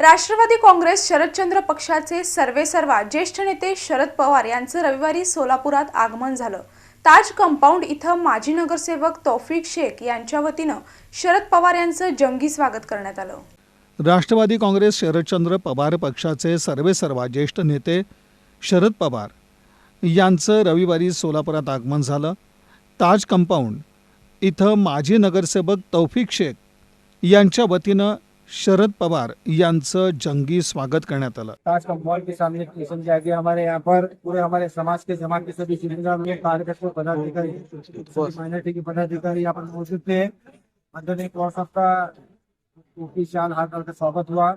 राष्ट्रवादी काँग्रेस शरदचंद्र पक्षाचे सर्वेसर्वा ज्येष्ठ नेते शरद पवार यांचं रविवारी सोलापुरात आगमन झालं. ताज कंपाऊंड इथं माजी नगरसेवक तौफिक शेख यांच्या वतीनं शरद पवार यांचं जंगी स्वागत करण्यात आलं. राष्ट्रवादी काँग्रेस शरदचंद्र पवार पक्षाचे सर्वेसर्वा ज्येष्ठ नेते शरद पवार यांचं रविवारी सोलापुरात आगमन झालं. ताज कंपाऊंड इथं माजी नगरसेवक तौफिक शेख यांच्या वतीनं शरद पवार यांचं जंगी स्वागत करण्यात आलं. ताज का के सामने स्टेशन के आगे हमारे यहाँ पर पूरे हमारे समाज के समाज के सभी जिम्मेदार लोग कार्यकर्ता पदाधिकारी माइनॉरिटी के पदाधिकारी यहाँ पर मौजूद थे। अंदर एक साहब का टोपी शान हाथ डालकर स्वागत हुआ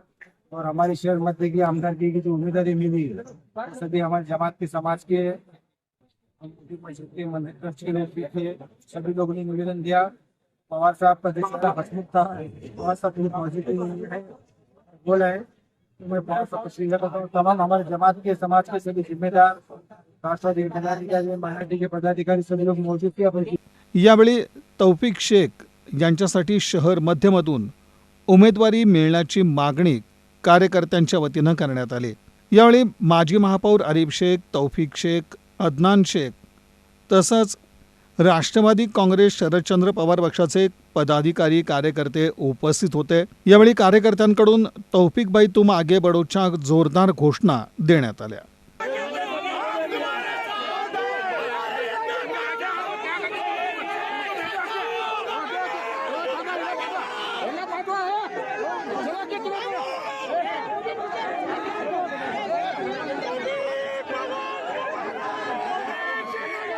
और हमारे शहर मध्य की आमदारगी की जो उम्मीदवारी मिली सभी हमारे जमात के समाज के मंदिर के सभी लोगों ने निवेदन दिया। पवार साहब का देश हसमुख था पवार साहब बहुत पॉजिटिव है बोला. है मैं पवार साहब शुक्रिया करता हूँ तमाम हमारे जमात के समाज के सभी जिम्मेदार राष्ट्रवादी पदाधिकारी माइनॉरिटी के पदाधिकारी सभी लोग मौजूद थे. यावेळी तौफिक शेख यांच्यासाठी शहर मध्यमधून उमेदवारी मिळण्याची मागणी कार्यकर्त्यांच्या वतीनं करण्यात आली. यावेळी माजी महापौर आरिफ शेख तौफिक शेख अदनान शेख तसंच राष्ट्रवादी काँग्रेस शरदचंद्र पवार पक्षाचे पदाधिकारी कार्यकर्ते उपस्थित होते. यावेळी कार्यकर्त्यांकडून तौफिकबाई तुम आगे बडोच्या जोरदार घोषणा देण्यात आल्या.